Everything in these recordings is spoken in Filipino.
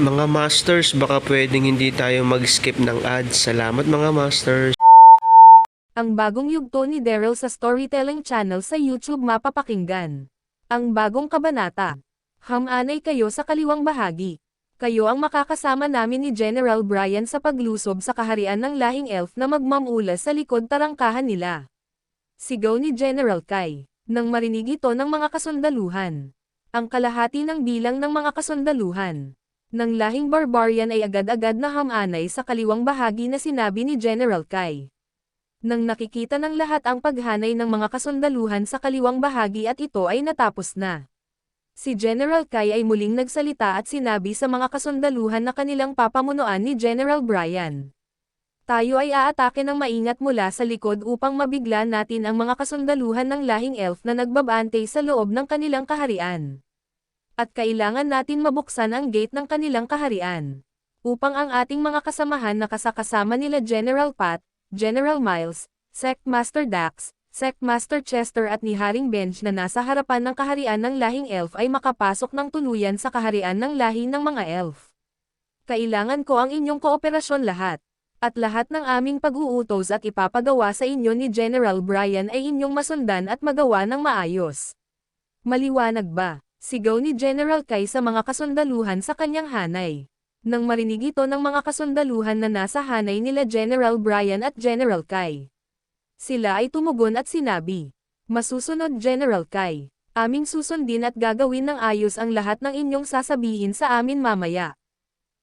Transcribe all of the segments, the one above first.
Mga Masters, baka pwedeng hindi tayo mag-skip ng ads. Salamat mga Masters. Ang bagong yugto ni Daryl sa Storytelling Channel sa YouTube mapapakinggan. Ang bagong kabanata. Hamanay kayo sa kaliwang bahagi. Kayo ang makakasama namin ni General Brian sa paglusob sa kaharian ng lahing elf na magmamula sa likod tarangkahan nila. Sigaw ni General Kai, nang marinig ito ng mga kasundaluhan. Ang kalahati ng bilang ng mga kasundaluhan ng lahing barbarian ay agad-agad na hamanay sa kaliwang bahagi na sinabi ni General Kai. Nang nakikita ng lahat ang paghanay ng mga kasundaluhan sa kaliwang bahagi at ito ay natapos na. Si General Kai ay muling nagsalita at sinabi sa mga kasundaluhan na kanilang papamunuan ni General Brian. Tayo ay aatake ng maingat mula sa likod upang mabigla natin ang mga kasundaluhan ng lahing elf na nagbabante sa loob ng kanilang kaharian. At kailangan natin mabuksan ang gate ng kanilang kaharian. Upang ang ating mga kasamahan na kasakasama nila General Pat, General Miles, Sect Master Dax, Sect Master Chester at ni Haring Bench na nasa harapan ng kaharian ng lahing elf ay makapasok ng tuluyan sa kaharian ng lahi ng mga elf. Kailangan ko ang inyong kooperasyon lahat. At lahat ng aming pag-uutos at ipapagawa sa inyo ni General Brian ay inyong masundan at magawa ng maayos. Maliwanag ba? Sigaw ni General Kai sa mga kasundaluhan sa kanyang hanay. Nang marinig ito ng mga kasundaluhan na nasa hanay nila General Brian at General Kai. Sila ay tumugon at sinabi, Masusunod General Kai, aming susundin at gagawin ng ayos ang lahat ng inyong sasabihin sa amin mamaya.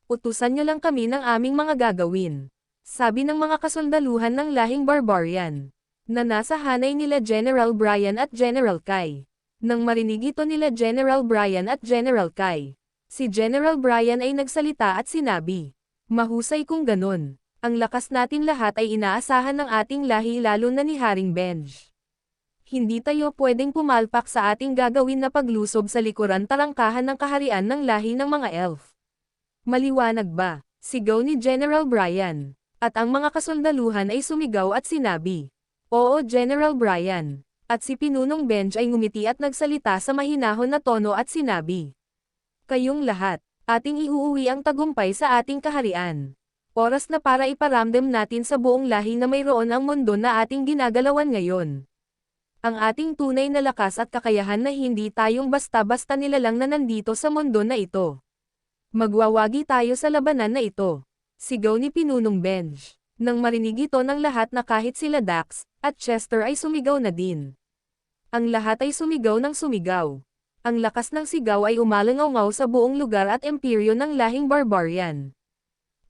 Utusan niyo lang kami ng aming mga gagawin. Sabi ng mga kasundaluhan ng lahing barbarian, na nasa hanay nila General Brian at General Kai. Nang marinig ito nila General Brian at General Kai, si General Brian ay nagsalita at sinabi, Mahusay kung ganon. Ang lakas natin lahat ay inaasahan ng ating lahi lalo na ni Haring Benj. Hindi tayo pwedeng pumalpak sa ating gagawin na paglusob sa likuran tarangkahan ng kaharian ng lahi ng mga elf. Maliwanag ba? Sigaw ni General Brian. At ang mga kasundaluhan ay sumigaw at sinabi, Oo General Brian. At si Pinunong Benj ay ngumiti at nagsalita sa mahinahon na tono at sinabi, Kayong lahat, ating iuuwi ang tagumpay sa ating kaharian. Oras na para iparamdam natin sa buong lahi na mayroon ang mundo na ating ginagalawan ngayon. Ang ating tunay na lakas at kakayahan na hindi tayong basta-basta nilalang na nandito sa mundo na ito. Magwawagi tayo sa labanan na ito. Sigaw ni Pinunong Benj. Nang marinig ito ng lahat na kahit sila Dax at Chester ay sumigaw na din. Ang lahat ay sumigaw ng sumigaw. Ang lakas ng sigaw ay umalangaw sa buong lugar at imperyo ng lahing barbarian.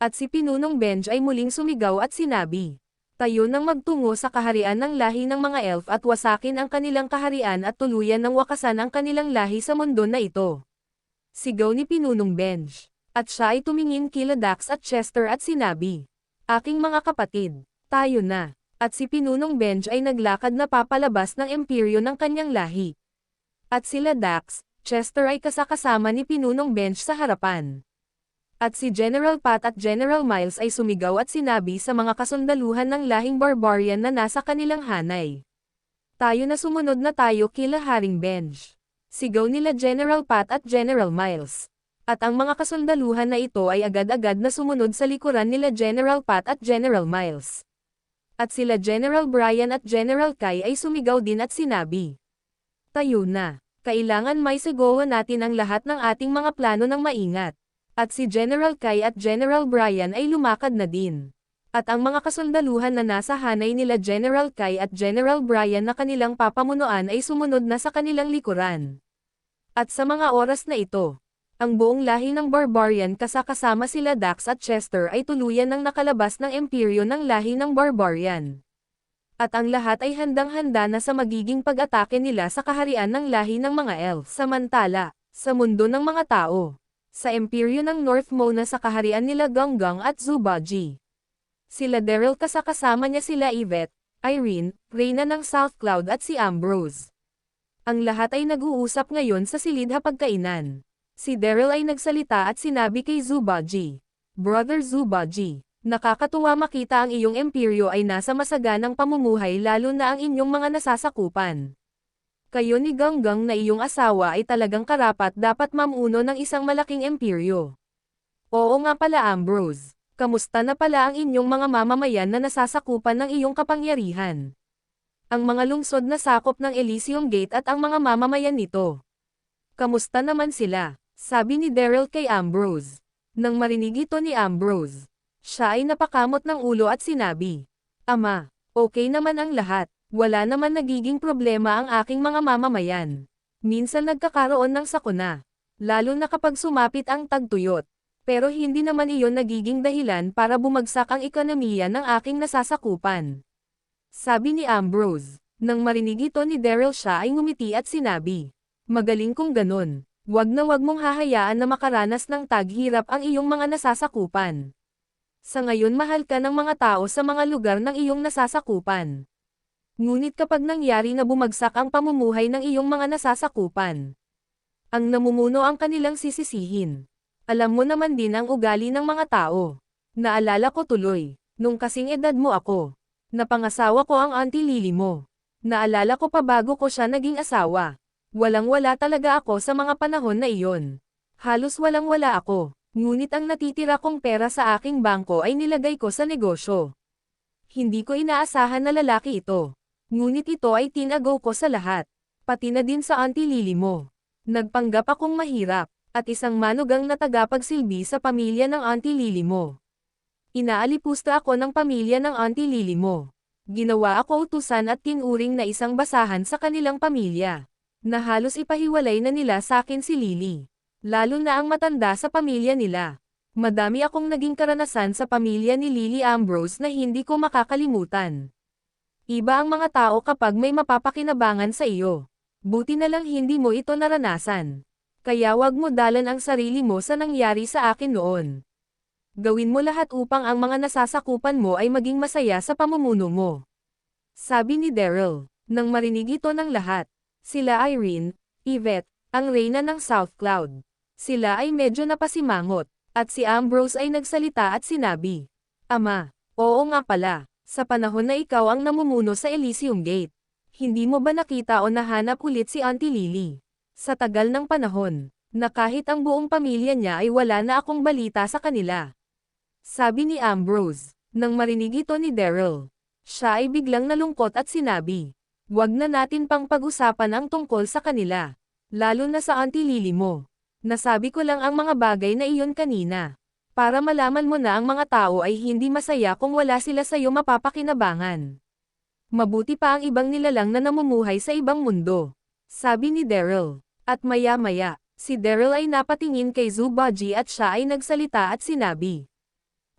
At si Pinunong Benj ay muling sumigaw at sinabi, Tayo nang magtungo sa kaharian ng lahi ng mga elf at wasakin ang kanilang kaharian at tuluyan ng wakasan ang kanilang lahi sa mundo na ito. Sigaw ni Pinunong Benj. At siya ay tumingin kila Dax at Chester at sinabi, Aking mga kapatid, tayo na. At si Pinunong Benj ay naglakad na papalabas ng imperyo ng kanyang lahi. At sila Dax, Chester ay kasakasama ni Pinunong Benj sa harapan. At si General Pat at General Miles ay sumigaw at sinabi sa mga kasundaluhan ng lahing barbarian na nasa kanilang hanay. Tayo na sumunod na tayo kila Haring Benj. Sigaw nila General Pat at General Miles. At ang mga kasundaluhan na ito ay agad-agad na sumunod sa likuran nila General Pat at General Miles. At sila General Brian at General Kai ay sumigaw din at sinabi. Tayo na. Kailangan may sigawa natin ang lahat ng ating mga plano ng maingat. At si General Kai at General Brian ay lumakad na din. At ang mga kasundaluhan na nasa hanay nila General Kai at General Brian na kanilang papamunuan ay sumunod na sa kanilang likuran. At sa mga oras na ito, ang buong lahi ng Barbarian kasakasama sila Dax at Chester ay tuluyan ng nakalabas ng imperyo ng lahi ng Barbarian. At ang lahat ay handang-handa na sa magiging pag-atake nila sa kaharian ng lahi ng mga elf. Samantala, sa mundo ng mga tao, sa imperyo ng North Mona sa kaharian nila Ganggang at Zubaji. Sila Daryl kasakasama niya sila Yvette, Irene, Reyna ng South Cloud at si Ambrose. Ang lahat ay nag-uusap ngayon sa silid hapagkainan. Si Daryl ay nagsalita at sinabi kay Zubaji, Brother Zubaji, nakakatuwa makita ang iyong imperyo ay nasa masaganang pamumuhay lalo na ang inyong mga nasasakupan. Kayo ni Ganggang na iyong asawa ay talagang karapat dapat mamuno ng isang malaking imperyo. Oo nga pala Ambrose, kamusta na pala ang inyong mga mamamayan na nasasakupan ng iyong kapangyarihan? Ang mga lungsod na sakop ng Elysium Gate at ang mga mamamayan nito. Kamusta naman sila? Sabi ni Daryl kay Ambrose. Nang marinig ito ni Ambrose, siya ay napakamot ng ulo at sinabi, Ama, okay naman ang lahat, wala naman nagiging problema ang aking mga mamamayan. Minsan nagkakaroon ng sakuna, lalo na kapag sumapit ang tagtuyot. Pero hindi naman iyon nagiging dahilan para bumagsak ang ekonomiya ng aking nasasakupan. Sabi ni Ambrose. Nang marinig ito ni Daryl siya ay ngumiti at sinabi, Magaling kung ganon. Wag na wag mong hahayaan na makaranas ng taghirap ang iyong mga nasasakupan. Sa ngayon mahal ka ng mga tao sa mga lugar ng iyong nasasakupan. Ngunit kapag nangyari na bumagsak ang pamumuhay ng iyong mga nasasakupan, ang namumuno ang kanilang sisisihin. Alam mo naman din ang ugali ng mga tao. Naalala ko tuloy, nung kasing edad mo ako, napangasawa ko ang auntie Lily mo. Naalala ko pa bago ko siya naging asawa. Walang-wala talaga ako sa mga panahon na iyon. Halos walang-wala ako, ngunit ang natitira kong pera sa aking bangko ay nilagay ko sa negosyo. Hindi ko inaasahan na lalaki ito. Ngunit ito ay tinagaw ko sa lahat. Pati na din sa auntie Lily mo. Nagpanggap akong mahirap, at isang manugang na tagapagsilbi sa pamilya ng auntie Lily mo. Inaalipusta ako ng pamilya ng auntie Lily mo. Ginawa ako utusan at tinuring na isang basahan sa kanilang pamilya. Na halos ipahiwalay na nila sa akin si Lily. Lalo na ang matanda sa pamilya nila. Madami akong naging karanasan sa pamilya ni Lily Ambrose na hindi ko makakalimutan. Iba ang mga tao kapag may mapapakinabangan sa iyo. Buti na lang hindi mo ito naranasan. Kaya wag mo dalan ang sarili mo sa nangyari sa akin noon. Gawin mo lahat upang ang mga nasasakupan mo ay maging masaya sa pamumuno mo. Sabi ni Daryl, nang marinig ito ng lahat. Sila Irene, Yvette, ang reyna ng South Cloud. Sila ay medyo napasimangot, at si Ambrose ay nagsalita at sinabi, Ama, oo nga pala, sa panahon na ikaw ang namumuno sa Elysium Gate. Hindi mo ba nakita o nahanap ulit si Auntie Lily? Sa tagal ng panahon, na kahit ang buong pamilya niya ay wala na akong balita sa kanila. Sabi ni Ambrose, nang marinig ito ni Daryl. Siya ay biglang nalungkot at sinabi, Huwag na natin pang pag-usapan ang tungkol sa kanila. Lalo na sa auntie Lily mo. Nasabi ko lang ang mga bagay na iyon kanina. Para malaman mo na ang mga tao ay hindi masaya kung wala sila sa iyo mapapakinabangan. Mabuti pa ang ibang nilalang na namumuhay sa ibang mundo. Sabi ni Daryl. At maya-maya, si Daryl ay napatingin kay Zubaji at siya ay nagsalita at sinabi.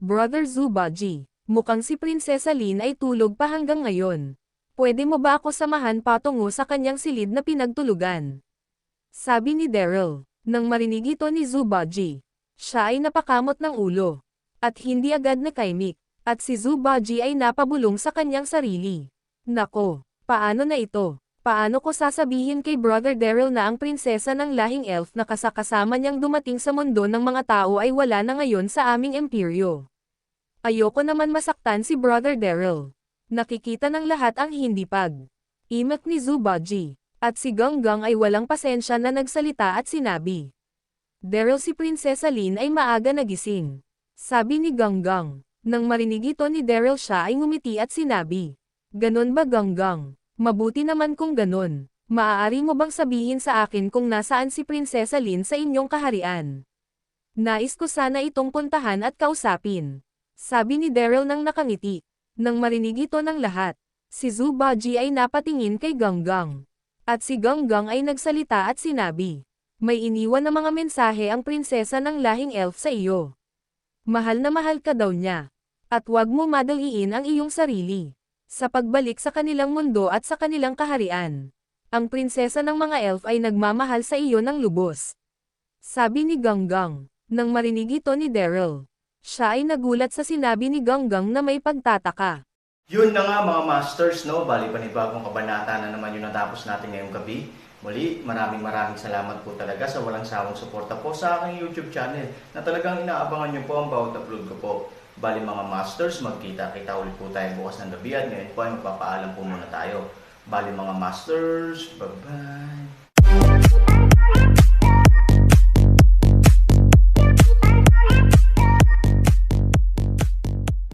Brother Zubaji, mukhang si Prinsesa Lin ay tulog pa hanggang ngayon. Pwede mo ba ako samahan patungo sa kanyang silid na pinagtulugan? Sabi ni Daryl, nang marinig ito ni Zubaji. Siya ay napakamot ng ulo. At hindi agad nakaimik. At si Zubaji ay napabulong sa kanyang sarili. Nako, paano na ito? Paano ko sasabihin kay Brother Daryl na ang prinsesa ng lahing elf na kasakasama niyang dumating sa mundo ng mga tao ay wala na ngayon sa aming imperyo? Ayoko naman masaktan si Brother Daryl. Nakikita ng lahat ang hindi pag. Imak ni Zubaji. At si Ganggang ay walang pasensya na nagsalita at sinabi. Daryl si Prinsesa Lin ay maaga nagising. Sabi ni Ganggang. Nang marinig ito ni Daryl siya ay ngumiti at sinabi. Ganon ba Ganggang? Mabuti naman kung ganon. Maaari mo bang sabihin sa akin kung nasaan si Prinsesa Lin sa inyong kaharian? Nais ko sana itong puntahan at kausapin. Sabi ni Daryl nang nakangiti. Nang marinig ito ng lahat, si Zubaji ay napatingin kay Ganggang. At si Ganggang ay nagsalita at sinabi, May iniwan na mga mensahe ang prinsesa ng lahing elf sa iyo. Mahal na mahal ka daw niya. At huwag mo madaliin ang iyong sarili. Sa pagbalik sa kanilang mundo at sa kanilang kaharian. Ang prinsesa ng mga elf ay nagmamahal sa iyo ng lubos. Sabi ni Ganggang, nang marinig ito ni Daryl. Siya ay nagulat sa sinabi ni Ganggang na may pagtataka. Yun na nga mga masters, no? Bali panibagong kabanata na naman yung natapos natin ngayong gabi. Muli, maraming maraming salamat po talaga sa walang sawang suporta po sa aking YouTube channel na talagang inaabangan nyo po ang bawat upload ko po. Bali mga masters, magkita-kita ulit po tayo bukas ng gabi at ngayon po ay magpapaalam po muna tayo. Bali mga masters, bye-bye!